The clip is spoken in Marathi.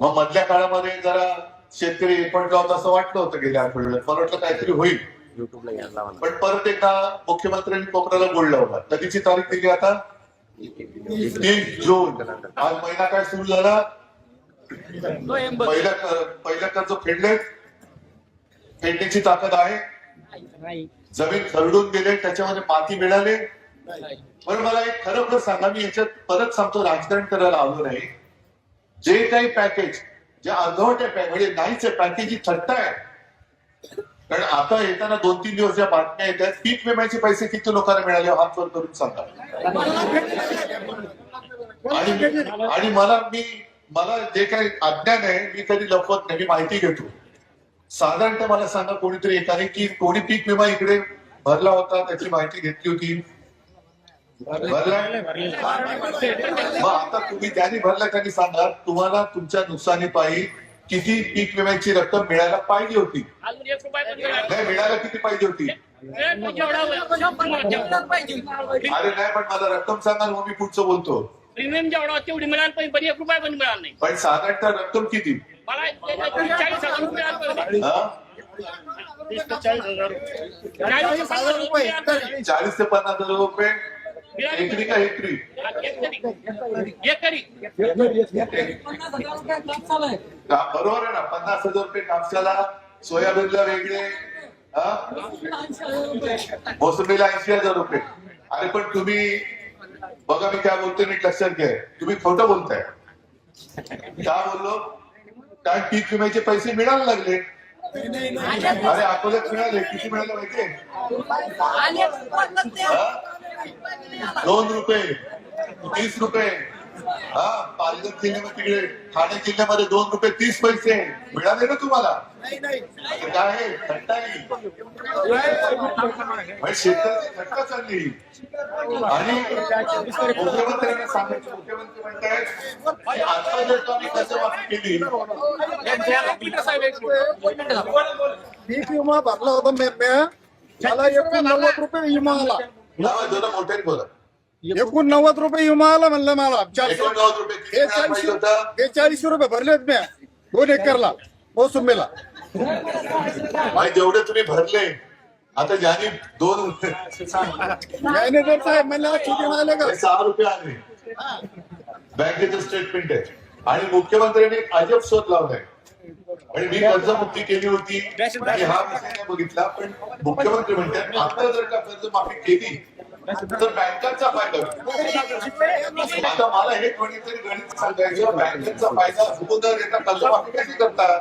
मग मधल्या काळामध्ये जरा शेतकरी पण जाऊन असं वाटलं होतं गेल्या आठवड्यात. मला वाटलं काहीतरी होईल. पण परत एकदा मुख्यमंत्र्यांनी कोकणाला गोड लावला कधीची तारीख दिली आता? तीन जून. आज महिना काय सुरू झाला? पहिल्या पहिल्या कर्ज फेडले. फेडण्याची ताकद आहे. जमीन खरडून गेले त्याच्यामध्ये माती मिळाले. पण मला एक खरोखर सांगा मी याच्यात परत सांगतो राजकारण करायला आलो नाही. जे काही पॅकेज जे अर्धवट आहे म्हणजे नाहीच आहे पॅकेज ही थट्टा आहे. कारण आता येताना दोन तीन दिवस ज्या बातम्या येतात पीक विम्याचे पैसे किती लोकांना मिळाले हात वर करून सांगा. आणि मला मी मला जे काही अज्ञान आहे मी कधी लपवत नाही मी माहिती घेतो. साधारणतः मला सांगा कोणीतरी एकाने की कोणी पीक विमा इकडे भरला होता त्याची माहिती घेतली होती. मग आता तुम्ही ज्यांनी भरला त्यांनी सांगा तुम्हाला तुमच्या नुकसानीपायी किती पीक विम्याची रक्कम मिळायला पाहिजे होती. अजून एक रुपया पण मिळाला नाही मिळायला किती पाहिजे होती? अरे नाही पण मला रक्कम सांगा मग मी पुढचं बोलतो. प्रीमियम जेवढा तेवढी मिळाली पाहिजे पण एक रुपया पण मिळाला नाही पण साधारणतः रक्कम किती? मला चाळीस हजार रुपये पाहिजे हा? चाळीस हजार रुपये. मिळाले पाहिजे. चाळीस ते पन्नास हजार रुपये? एकरी का एकरी पाहिजे. एक तरी. एक तरी का- बरोबर आहे ना. पन्नास हजार रुपये कापसाला सोयाबीनला वेगळे हा? मोसंबीला ऐंशी हजार रुपये. अरे पण तुम्ही बघा मी काय बोलतोय नीट लक्षात घ्या तुम्ही खोटं बोलताय. का बोललो? कारण पीक विम्याचे पैसे मिळायला लागले. अरे अकोल्यात मिळाले. किती मिळाले माहितीये? दोन रुपये. तीस रुपये. हा पालघर जिल्ह्यामध्ये तिकडे ठाणे जिल्ह्यामध्ये दोन रुपये तीस पैसे. मिळाले ना तुम्हाला? काय आहे? थट्टा आहे. म्हणजे शेतकऱ्याची थट्टा चालली. आणि मुख्यमंत्र्यांना सांगायचं मुख्यमंत्री म्हणतायत आता जर का मी कर्जमाफी केली पीक विमा भरला होता मे मे मला एकूण नव्वद रुपये विमा आला. मोठ्याने बोला. एकूण नव्वद रुपये विमा आला म्हणलं मला. चारशे एकोणनव्वद रुपये किती मिळायला पाहिजे होता? बेचाळीसशे रुपये भरलेत मी. दोन एकरला. मोसंबीला आणि जेवढे तुम्ही भरले आता ज्यांनी दोन मॅनेजर साहेब म्हणले किती मिळाले का? हे सहा रुपये आले. बँकेचं स्टेटमेंट आहे. आणि मुख्यमंत्र्यांनी एक अजब शोध लावलाय. आणि मी कर्जमुक्ती केली होती. आणि हा विषय नाही बघितला पण मुख्यमंत्री म्हणतात आता जर का कर्जमाफी केली तर बँकांचा फायदा. आता मला हे कोणीतरी गणित सांगायचं बँकेचा फायदा हुकूमदार येतात कर्जमाफी कशी करतात?